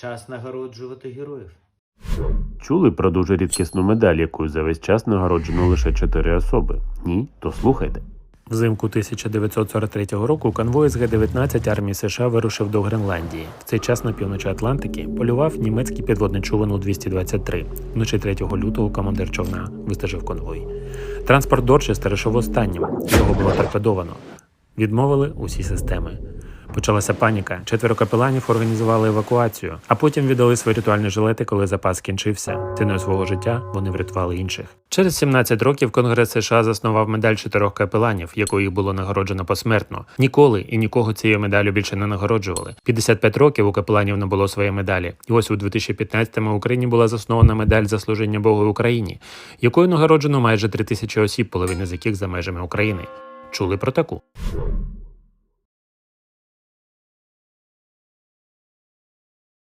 Час нагороджувати героїв. Чули про дуже рідкісну медаль, якою за весь час нагороджено лише чотири особи? Ні? То слухайте. Взимку 1943 року конвой з Г-19 армії США вирушив до Гренландії. В цей час на півночі Атлантики полював німецький підводний човен У-223. Вночі 3 лютого командир човна вистежив конвой. Транспорт Дорчестер йшов останнім. Його було торпедовано. Відмовили усі системи. Почалася паніка. Четверо капеланів організували евакуацію, а потім віддали свої ритуальні жилети, коли запас скінчився. Ціною свого життя вони врятували інших. Через 17 років Конгрес США заснував медаль чотирьох капеланів, якою їх було нагороджено посмертно. Ніколи і нікого цією медаллю більше не нагороджували. 55 років у капеланів не було своєї медалі. І ось у 2015-му в Україні була заснована медаль за служіння Богу Україні, якою нагороджено майже 3 тисячі осіб, половина з яких за межами України. Чули про таку?